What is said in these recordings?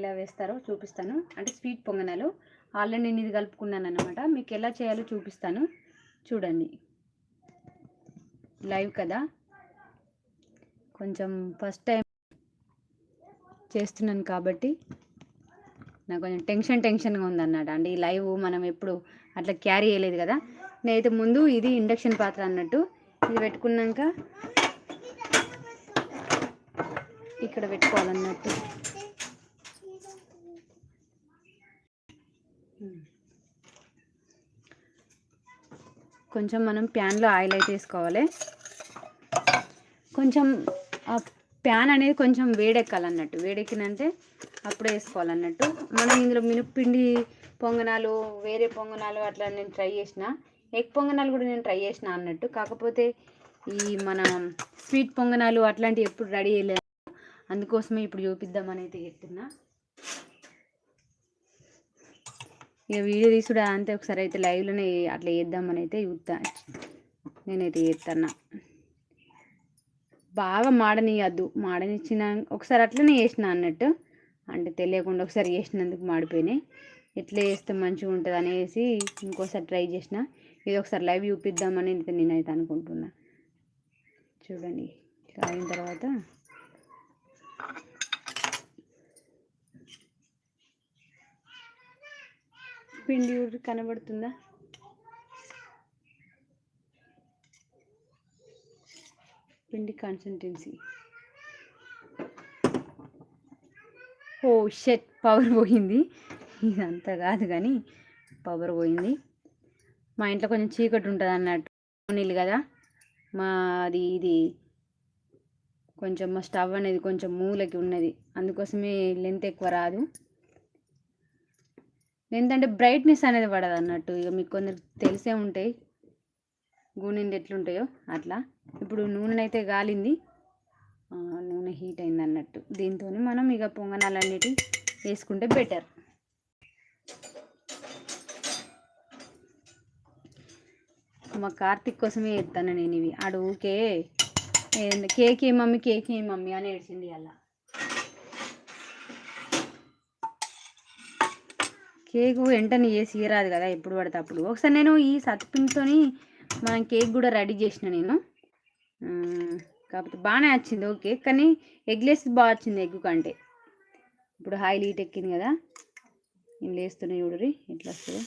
ఎలా వేస్తారో చూపిస్తాను. అంటే స్వీట్ పొంగనాలు. ఆల్రెడీ నేను ఇది కలుపుకున్నాను అనమాట మీకు ఎలా చేయాలో చూపిస్తాను. చూడండి. లైవ్ కదా. కొంచెం ఫస్ట్ టైం చేస్తున్నాను కాబట్టి నాకు కొంచెం టెన్షన్ టెన్షన్గా ఉందన్నమాట. అంటే ఈ లైవ్ మనం ఎప్పుడు అట్లా క్యారీ చేయలేదు కదా. నేనైతే ముందు ఇది ఇండక్షన్ పాత్ర అన్నట్టు ఇది పెట్టుకున్నాక ఇక్కడ పెట్టుకోవాలన్నట్టు. కొంచెం మనం ప్యాన్లో ఆయిల్ అయితే వేసుకోవాలి. కొంచెం ప్యాన్ అనేది కొంచెం వేడెక్కాలన్నట్టు. వేడెక్కినంటే అప్పుడే వేసుకోవాలన్నట్టు. మనం ఇందులో మినప్పిండి పొంగనాలు వేరే పొంగనాలు అట్లా నేను ట్రై చేసిన. ఎగ్ పొంగనాలు కూడా నేను ట్రై చేసిన అన్నట్టు. కాకపోతే ఈ మన స్వీట్ పొంగనాలు అట్లాంటివి ఎప్పుడు రెడీ చేయలేదు. అందుకోసమే ఇప్పుడు చూపిద్దామని అయితే చెప్తున్నా. ఇక వీడియో తీసుడు అంతే ఒకసారి అయితే లైవ్లోనే అట్లా చేద్దామని అయితే చూస్తా నేనైతే చేస్తాను బాగా మాడనియద్దు మాడనిచ్చిన ఒకసారి అట్లనే చేసిన అన్నట్టు. అంటే తెలియకుండా ఒకసారి చేసినందుకు మాడిపోయినాయి. ఎట్లా చేస్తే మంచిగా ఉంటుంది అనేసి ఇంకోసారి ట్రై చేసిన. ఇది ఒకసారి లైవ్ చూపిద్దామని అయితే నేనైతే అనుకుంటున్నా. చూడండి ఇట్లా అయిన తర్వాత పిండి ఊరి కనబడుతుందా? పిండి కాన్సన్టెన్సీ ఓ షెట్ పవర్ పోయింది. ఇదంతా కాదు కానీ పవర్ పోయింది. మా ఇంట్లో కొంచెం చీకటి ఉంటుంది అన్నట్టు నీళ్ళు కదా. మాది ఇది కొంచెం మా స్టవ్ అనేది కొంచెం మూలకి ఉన్నది. అందుకోసమే లెంత్ ఎక్కువ రాదు. ఏంటంటే బ్రైట్నెస్ అనేది పడదు అన్నట్టు. ఇక మీకు కొందరు తెలిసే ఉంటాయి. గూనెండి ఎట్లుంటాయో అట్లా. ఇప్పుడు నూనె అయితే గాలింది నూనె హీట్ అయింది అన్నట్టు. దీంతో మనం ఇక పొంగనాలన్నిటి వేసుకుంటే బెటర్ మా కార్తిక్ కోసమే ఎత్తాను నేను ఇవి. అడుగుకే కేక్ ఏ మమ్మీ కేక్ ఏ మమ్మీ అని ఏడ్చింది అలా కేక్ వెంటనే చేసి రాదు కదా ఎప్పుడు పడితే అప్పుడు. ఒకసారి నేను ఈ సత్పిండితోని మనం కేక్ కూడా రెడీ చేసిన నేను. కాకపోతే బాగానే వచ్చింది ఓకే. కానీ ఎగ్లెస్ బాగా వచ్చింది ఎగ్ కంటే. ఇప్పుడు హాయిల్ హీట్ ఎక్కింది కదా. నేను లేస్తున్నాయి చూడరి ఎట్లా వస్తుంది.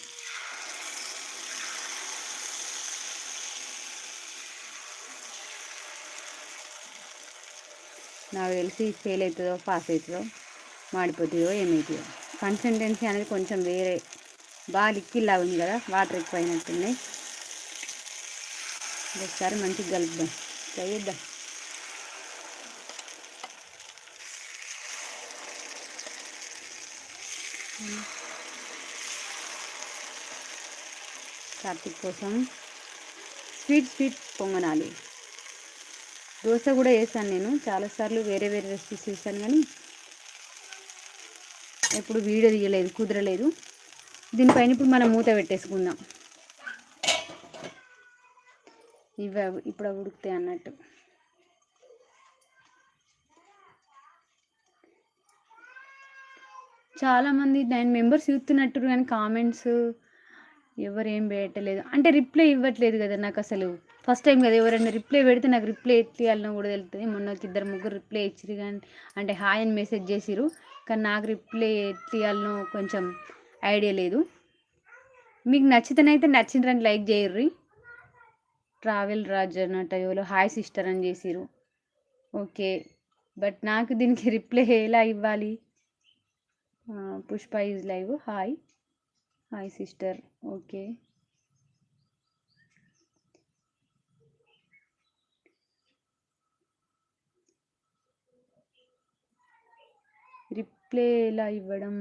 నాకు తెలిసి ఫెయిల్ అవుతుందో పాస్ అవుతుందో మాడిపోతుందో ఏమవుతుందో. కన్సిస్టెన్సీ అనేది కొంచెం వేరే. బాగా లిక్విడ్లా ఉంది కదా వాటర్ ఎక్కువ అయినట్టున్నాయి ఒకసారి మంచిగా కలుపుదాం. ట్రై చేద్దాం. కార్తీక్ కోసం స్వీట్ స్వీట్ పొంగనాలి. దోశ కూడా వేసాను నేను. చాలాసార్లు వేరే వేరే రెసిపీస్ చేశాను కానీ ఎప్పుడు వీడియో తీయలేదు కుదరలేదు. దీనిపైన ఇప్పుడు మనం మూత పెట్టేసుకుందాం. ఇవి ఇప్పుడు ఉడుకుతాయి అన్నట్టు. చాలామంది నైన్ మెంబర్స్ చూస్తున్నట్టు కానీ కామెంట్స్ ఎవరు ఏం పెట్టలేదు. అంటే రిప్లై ఇవ్వట్లేదు కదా నాకు అసలు. ఫస్ట్ టైం కదా ఎవరైనా రిప్లై పెడితే నాకు రిప్లై ఎత్తియాలనో కూడా తెలుస్తుంది మొన్న ఇద్దరు ముగ్గురు రిప్లై ఇచ్చిరు కానీ అంటే హాయ్ అని మెసేజ్ చేసిరు కానీ నాకు రిప్లై తీయాలనో కొంచెం ఐడియా లేదు. మీకు నచ్చితేనైతే నచ్చిండ్రని లైక్ చేయర్రి. ట్రావెల్ రాజ్ అన్నట్టు ఎవరో హాయ్ సిస్టర్ అని చేసిరు ఓకే బట్ నాకు దీనికి రిప్లై ఎలా ఇవ్వాలి? Pushpa is live hi. Hi sister okay. Play ఎలా ఇవ్వడం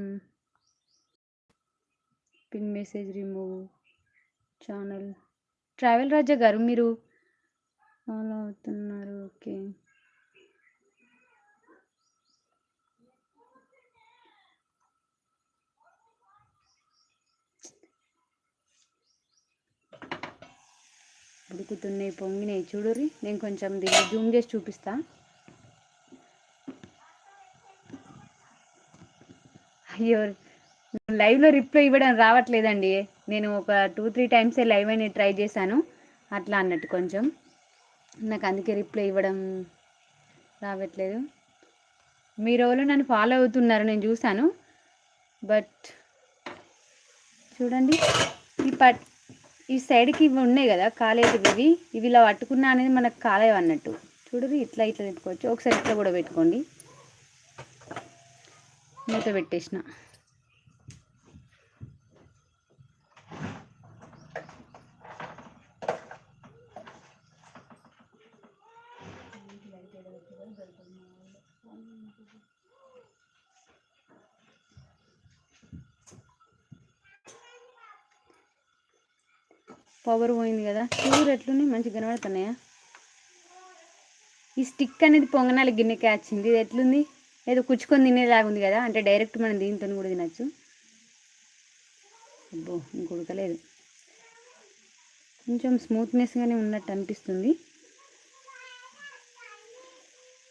pin message remove channel. Travel Raja garu మీరు ఫాలో అవుతున్నారు. ఓకే. ఉడుకుతున్నాయి పొంగినాయి. చూడుర్రి నేను కొంచెం దీన్ని జూమ్ చేసి చూపిస్తాను అయ్యో లైవ్లో రిప్లై ఇవ్వడం రావట్లేదండి. నేను ఒక టూ త్రీ టైమ్సే లైవ్ అని ట్రై చేశాను. అట్లా అన్నట్టు కొంచెం. నాకు అందుకే రిప్లై ఇవ్వడం రావట్లేదు. మీరు ఎవరు నన్ను ఫాలో అవుతున్నారు నేను చూశాను. బట్ చూడండి ఈ పట్ ఈ సైడ్కి ఇవి ఉన్నాయి కదా కాలేదు ఇవి. ఇవి ఇలా పట్టుకున్నా అనేది మనకు కాలేవు అన్నట్టు. చూడరు ఇట్లా ఇట్లా పెట్టుకోవచ్చు ఒకసారి ఇట్లా కూడా పెట్టుకోండి. మూత పెట్టేసిన. పవర్ పోయింది కదా చూరు ఎట్లున్నాయి? మంచిగా కనబడుతున్నాయా? ఈ స్టిక్ అనేది పొంగనాలి గిన్నె వచ్చింది ఇది ఎట్లుంది? ఏదో కుచ్చుకొని తినేలాగా ఉంది కదా అంటే డైరెక్ట్ మనం దీంతో కూడా తినచ్చు. అబ్బో ఇంకొడకలేదు కొంచెం స్మూత్నెస్గానే ఉన్నట్టు అనిపిస్తుంది.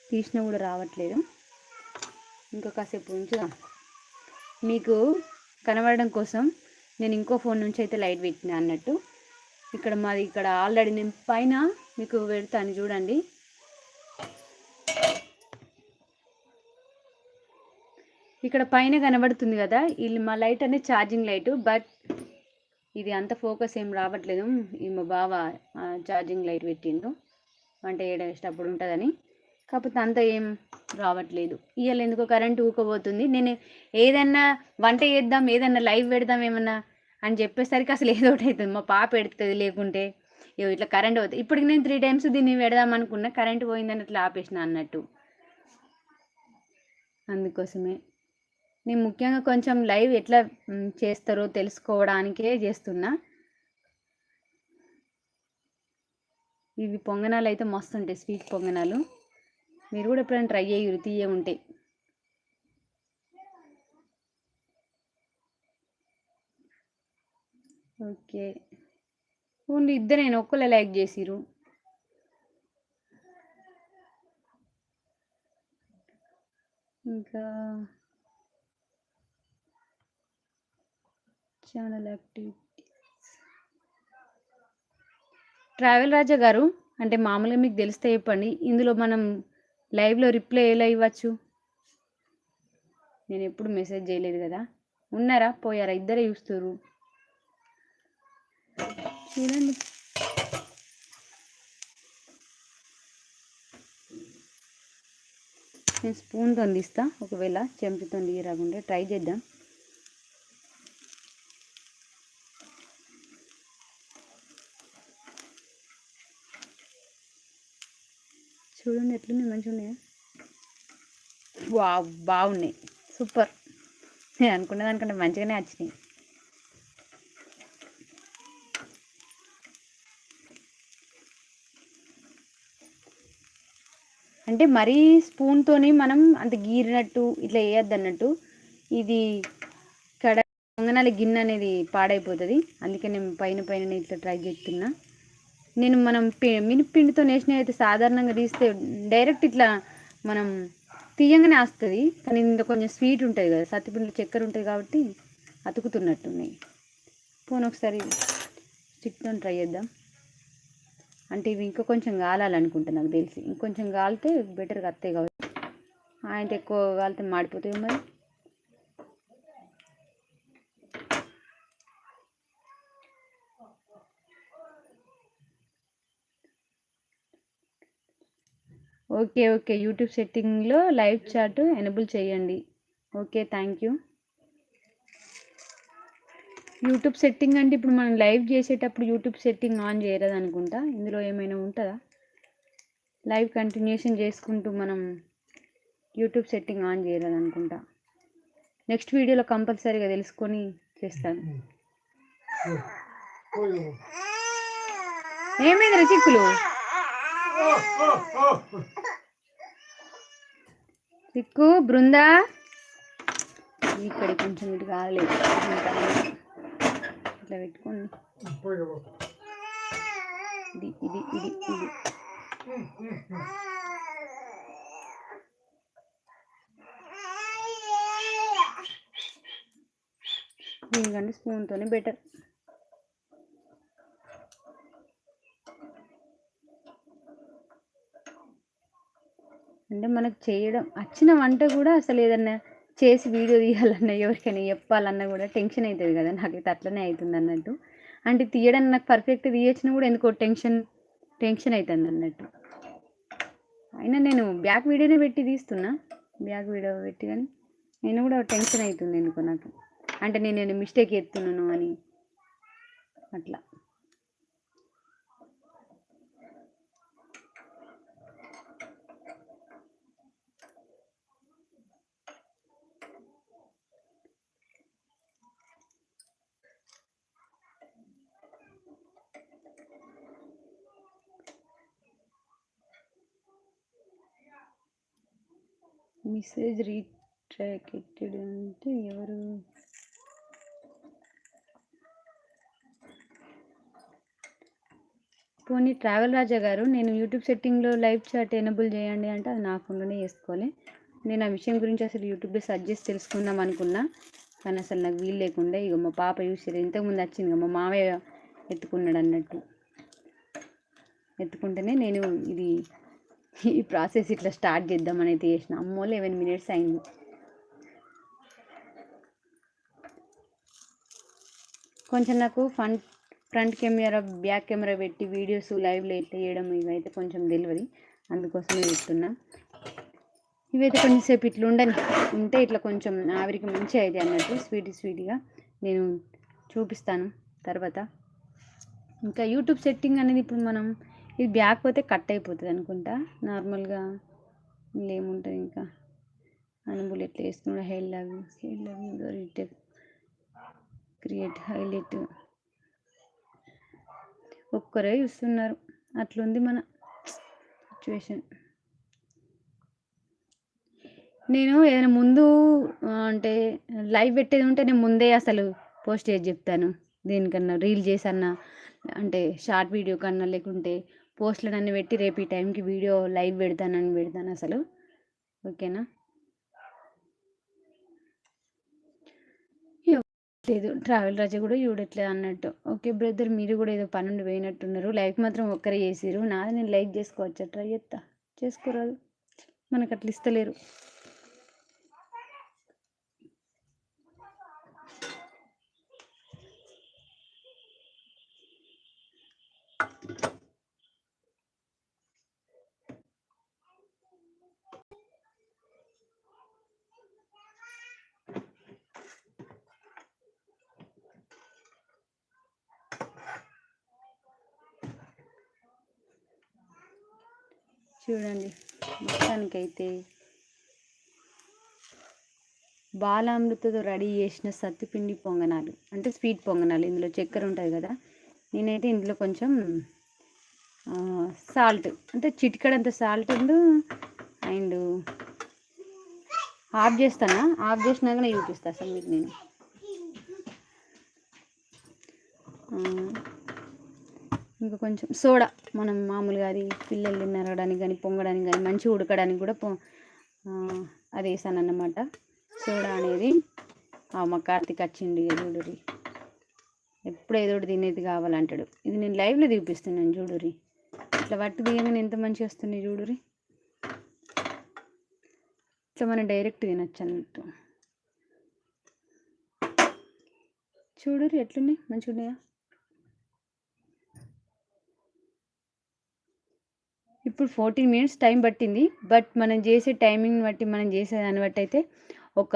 తీసినా కూడా రావట్లేదు. ఇంకా కాసేపు ఉంచుదాం. మీకు కనబడడం కోసం నేను ఇంకో ఫోన్ నుంచి అయితే లైట్ పెట్టిన అన్నట్టు. ఇక్కడ మాది ఇక్కడ ఆల్రెడీ నేను పైన మీకు పెడతాను చూడండి. ఇక్కడ పైన కనబడుతుంది కదా ఇది మా లైట్ అనేది ఛార్జింగ్ లైట్ బట్ ఇది అంత ఫోకస్ ఏం రావట్లేదు. ఈ మా బావ ఛార్జింగ్ లైట్ పెట్టిండు. వంట చేయడం ఉంటుందని. కాకపోతే అంత ఏం రావట్లేదు. ఇవాళ ఎందుకో కరెంట్ ఊకపోతుంది. నేను ఏదన్నా వంట చేద్దాం ఏదన్నా లైవ్ పెడదాం ఏమన్నా అని చెప్పేసరికి అసలు ఏదో ఒకటి అవుతుంది. మా పాప పెడుతుంది లేకుంటే ఇగో ఇట్లా కరెంట్ పోతుంది ఇప్పటికి నేను త్రీ టైమ్స్ దీన్ని పెడదాం అనుకున్నా కరెంట్ పోయిందని అట్లా ఆపేసిన అన్నట్టు. అందుకోసమే. నేను ముఖ్యంగా కొంచెం లైవ్ ఎట్లా చేస్తారో తెలుసుకోవడానికే చేస్తున్నా. ఇవి పొంగనాలు అయితే మస్తు ఉంటాయి స్వీట్ పొంగనాలు. మీరు కూడా ఎప్పుడైనా ట్రై చేయరు తీయ ఉంటాయి ఓకే. ఓన్లీ ఇద్దరేనా ఒక్కలే లైక్ చేసిరు ఇంకా ఛానల్ యాక్టివిటీస్ ట్రావెల్ రాజా గారు అంటే మామూలుగా మీకు తెలిస్తే చెప్పండి ఇందులో మనం లైవ్లో రిప్లై ఎలా ఇవ్వచ్చు? నేను ఎప్పుడు మెసేజ్ చేయలేదు కదా. ఉన్నారా? పోయారా? ఇద్దరే చూస్తారు చూడండి. నేను స్పూన్తో తీస్తా. ఒకవేళ చెంచుతో తీయరాకుంటే ట్రై చేద్దాం చూడండి ఎట్లున్నాయి మంచిగా ఉన్నాయా? వా బాగున్నాయి. సూపర్. నేను అనుకున్న దానికంటే మంచిగానే వచ్చినాయి. అంటే మరీ స్పూన్తోని మనం అంత గీరినట్టు ఇట్లా వేయద్దు అన్నట్టు ఇది కడ వంగనాలి గిన్నె అనేది పాడైపోతుంది. అందుకే నేను పైన పైన ఇట్లా ట్రై చేస్తున్నా. నేను మనం పి మినిపిండితో నేసిన అయితే సాధారణంగా తీస్తే డైరెక్ట్ ఇట్లా మనం తీయంగానే వస్తుంది. కానీ ఇంత కొంచెం స్వీట్ ఉంటుంది కదా సత్తిపిండిలో చక్కెర ఉంటుంది కాబట్టి అతుకుతున్నట్టున్నాయి పోనీ ఒకసారి స్టిక్తో ట్రై చేద్దాం. అంటే ఇవి ఇంకా కొంచెం కాలాలనుకుంటా నాకు తెలిసి. ఇంకొంచెం కాలితే బెటర్గా వస్తాయి కాబట్టి. ఆయన ఎక్కువ కాలితే మాడిపోతాయి మరి. Okay okay. యూట్యూబ్ సెట్టింగ్లో లైవ్ చాట్ ఎనబుల్ చేయండి. Okay thank you. YouTube setting అంటే ఇప్పుడు మనం లైవ్ చేసేటప్పుడు యూట్యూబ్ సెట్టింగ్ ఆన్ చేయరదు అనుకుంటా ఇందులో ఏమైనా ఉంటుందా? లైవ్ కంటిన్యూషన్ చేసుకుంటూ మనం యూట్యూబ్ సెట్టింగ్ ఆన్ చేయరదు అనుకుంటా నెక్స్ట్ వీడియోలో కంపల్సరీగా తెలుసుకొని చేస్తాను. ఏమైంది చిక్కులు చిక్కు బృందా? ఇక్కడ కొంచెం ఇటు కాలేదు ఇట్లా పెట్టుకోండి. ఇది ఇది ఇది ఇది. దీనికంటే స్పూన్తోనే బెటర్. అంటే మనకు చేయడం వచ్చిన వంట కూడా అసలు ఏదన్నా చేసి వీడియో తీయాలన్నా ఎవరికైనా చెప్పాలన్నా కూడా టెన్షన్ అవుతుంది కదా. నాకైతే అట్లనే అవుతుంది అన్నట్టు. అంటే తీయడం నాకు పర్ఫెక్ట్ తీయొచ్చినా కూడా ఎందుకో టెన్షన్ టెన్షన్ అవుతుంది అన్నట్టు. అయినా నేను బ్యాక్ వీడియోనే పెట్టి తీస్తున్నా. బ్యాక్ వీడియో పెట్టి కానీ నేను కూడా టెన్షన్ అవుతుంది ఎందుకో నాకు. అంటే నేను నేను మిస్టేక్ ఎత్తున్నాను అని అట్లా. మెసేజ్ రీట్రాకెటెడ్ అంటే ఎవరు? పోనీ ట్రావెల్ రాజా గారు నేను యూట్యూబ్ సెట్టింగ్లో లైవ్ చాట్ ఎనబుల్ చేయండి అంటే అది నా ఫోన్లోనే చేసుకోవాలి. నేను ఆ విషయం గురించి అసలు యూట్యూబ్లో సెర్చ్ చేసి తెలుసుకుందాం అనుకున్నా కానీ అసలు నాకు వీలు లేకుండా ఇక మా పాప చూసారు ఇంతకుముందు వచ్చింది ఇక మా మామయ్య ఎత్తుకున్నాడు అన్నట్టు. ఎత్తుకుంటేనే నేను ఇది ఈ ప్రాసెస్ ఇట్లా స్టార్ట్ చేద్దామని అయితే చేసిన. అమ్మో లెవెన్ మినిట్స్ అయింది. కొంచెం నాకు front front camera back camera పెట్టి వీడియోస్ లైవ్లో ఎట్లా చేయడం ఇవైతే కొంచెం తెలియదు అందుకోసమే చెప్తున్నా ఇవైతే కొంచెంసేపు ఇట్లా ఉండని ఉంటే ఇట్లా కొంచెం ఆవిరికి మంచి అయితే అన్నట్టు స్వీట్ స్వీట్గా నేను చూపిస్తాను తర్వాత. ఇంకా యూట్యూబ్ సెట్టింగ్ అనేది ఇప్పుడు మనం ఇది బ్యాక్ పోతే కట్ అయిపోతుంది అనుకుంటా. నార్మల్గా ఏముంటుంది ఇంకా? అనుబుల్ ఎట్లా వేసుకున్నాడు hair love hair love retake create highlight. ఒక్కరే చూస్తున్నారు. అట్లుంది మన సిచ్యువేషన్. నేను ఏదైనా ముందు అంటే లైవ్ పెట్టేది ఉంటే నేను ముందే అసలు పోస్ట్ చేసి చెప్తాను. దేనికన్నా రీల్ చేసన్నా అంటే షార్ట్ వీడియో కన్నా లేకుంటే పోస్టులు అన్నీ పెట్టి రేపు ఈ టైంకి వీడియో లైవ్ పెడతానని పెడతాను అసలు. ఓకేనా? లేదు ట్రావెల్ రాజా కూడా చూడట్లేదు అన్నట్టు. ఓకే బ్రదర్ మీరు కూడా ఏదో పన్నెండు పోయినట్టున్నారు. లైక్ మాత్రం ఒక్కరే చేసిరు నాది నేను లైక్ చేసుకోవచ్చా? ట్రై చేస్తా చేసుకోరాదు. మనకు అట్లా ఇస్తలేరు. చూడండి మొత్తానికైతే బాలామృతతో రెడీ చేసిన సత్తుపిండి పొంగనాలు అంటే స్వీట్ పొంగనాలు ఇందులో చక్కెర ఉంటుంది కదా. నేనైతే ఇందులో కొంచెం సాల్ట్ అంటే చిటికడంత సాల్ట్ అండ్ ఆఫ్ చేస్తానా? ఆఫ్ చేసినాకనే చూపిస్తాను అసలు మీకు నేను. ఇంకా కొంచెం సోడా. మనం మామూలుగా అది పిల్లలు నరగడానికి కానీ పొంగడానికి కానీ మంచిగా ఉడకడానికి కూడా పొ అది వేసాను అన్నమాట సోడా అనేది మా కార్తీక్ వచ్చిండు ఇక చూడురి ఎప్పుడు ఏదో ఒకటి తినేది కావాలంటాడు. ఇది నేను లైవ్లో చూపిస్తున్నాను చూడురి ఇట్లా వట్టు తీయగానే ఎంత మంచిగా వస్తున్నాయి చూడురి ఇట్లా మనం డైరెక్ట్ తినచ్చు అన్నట్టు. చూడురి ఎట్లున్నాయి? మంచిగా ఉన్నాయా ఇప్పుడు ఫోర్టీన్ మినిట్స్ టైం పట్టింది. బట్ మనం చేసే టైమింగ్ బట్టి మనం చేసే దాన్ని బట్టి అయితే ఒక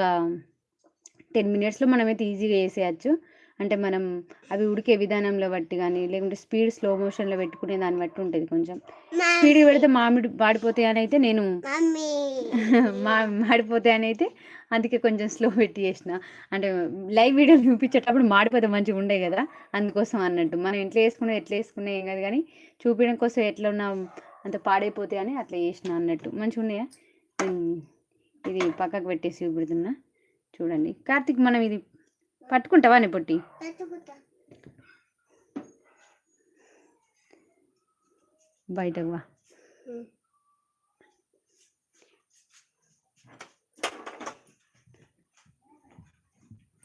టెన్ మినిట్స్లో మనమైతే ఈజీగా వేసేయచ్చు అంటే మనం అవి ఉడికే విధానంలో బట్టి కానీ లేకుంటే స్పీడ్ స్లో మోషన్లో పెట్టుకునే దాన్ని బట్టి ఉంటుంది కొంచెం. స్పీడ్ పెడితే మామిడి మాడిపోతాయి అని అయితే నేను మా మాడిపోతాయి అని అయితే అందుకే కొంచెం స్లో పెట్టి చేసిన. అంటే లైవ్ వీడియో చూపించేటప్పుడు మాడిపోతే మంచిగా ఉండే కదా అందుకోసం అన్నట్టు. మనం ఇంట్లో వేసుకునే ఎట్లా వేసుకునే ఏం కాదు కానీ చూపించడం కోసం ఎట్లా ఉన్నా అంత పాడైపోతాయి అని అట్లా చేసిన అన్నట్టు. మంచిగా ఉన్నాయా? ఇది పక్కకు పెట్టేసి చూపెడుతున్నా చూడండి. కార్తీక్ మనం ఇది పట్టుకుంటావా నీ పొట్టి? బయటకు వా.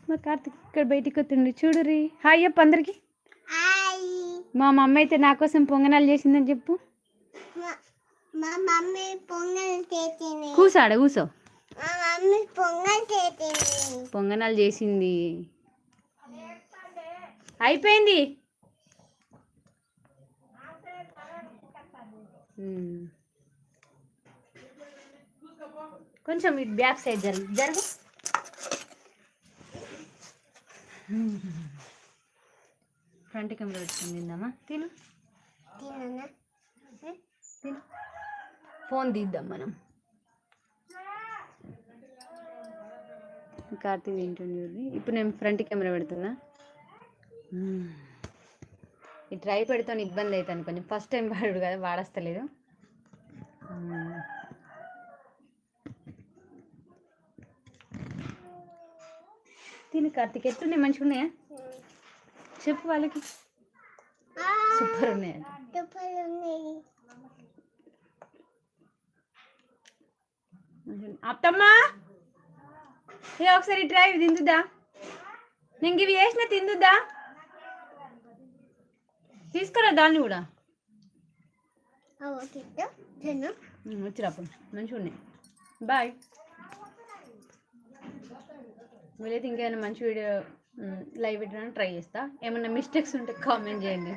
మా కార్తిక్ ఇక్కడ బయటికి వస్తుండు. చూడురి హాయ్ చెప్పు అందరికి. మా మమ్మీ అయితే నా కోసం పొంగనాలు చేసిందని చెప్పు. మా మమ్మీ పొంగల్ చేసింది. కూసాడ కూసో. మా మమ్మీ పొంగల్ చేసింది. పొంగనాలు చేసింది. అయిపోయింది. కొంచెం ఇటు బ్యాక్ సైడ్ జరుగు జరుగు. ఫ్రంట్ కెమెరా పెట్టుకుని తిందామా? తిను. తిననా? తిను. ఫోన్ తీద్దాం మనం. కార్తీక్ తింటుంది. ఇప్పుడు నేను ఫ్రంట్ కెమెరా పెడుతున్నా. ఈ ట్రై పెడితే ఇబ్బంది అవుతాను కొంచెం. ఫస్ట్ టైం వాడు కదా వాడస్తలేదు. తిని కార్తీక్ ఎట్లున్నాయి? మంచిగా ఉన్నాయా చెప్పు వాళ్ళకి. సూపర్ ఉన్నాయా తుప్పలు ఉన్నాయి అత్తమ్మా! ఏ ఒకసారి ట్రై ఇవి తిందుదా? నేను ఇవి వేసిన తిందుదా? తీసుకురా దాన్ని కూడా. వచ్చిరాపు మంచిగా ఉన్నాయి. బాయ్ వీలైతే ఇంకేమైనా మంచి వీడియో లైవ్ పెట్టడానికి ట్రై చేస్తా. ఏమైనా మిస్టేక్స్ ఉంటే కామెంట్ చేయండి.